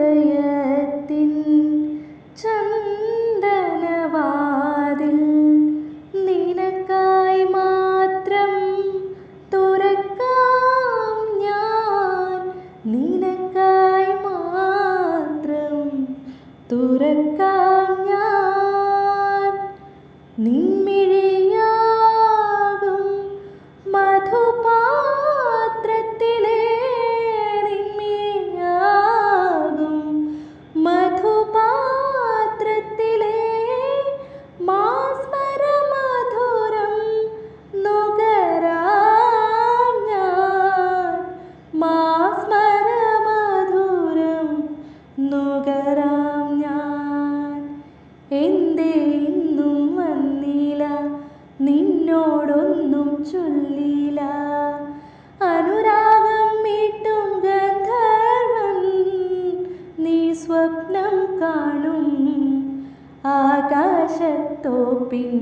ഹൃദയത്തിൻ ചന്ദനവാതിൽ നിനക്കായി മാത്രം തുറക്കാം ഞാൻ. നിനക്കായി മാത്രം തുറക്കാം മാസ്മരമധുരം നുകരാം ഞാൻ. എന്തേ ഇന്നും വന്നില്ല നിന്നോടൊന്നും ചൊല്ലില്ല. അനുരാഗം മീട്ടും ഗന്ധർവൻ നീ സ്വപ്നം കാണും ആകാശത്തോപ്പിൻ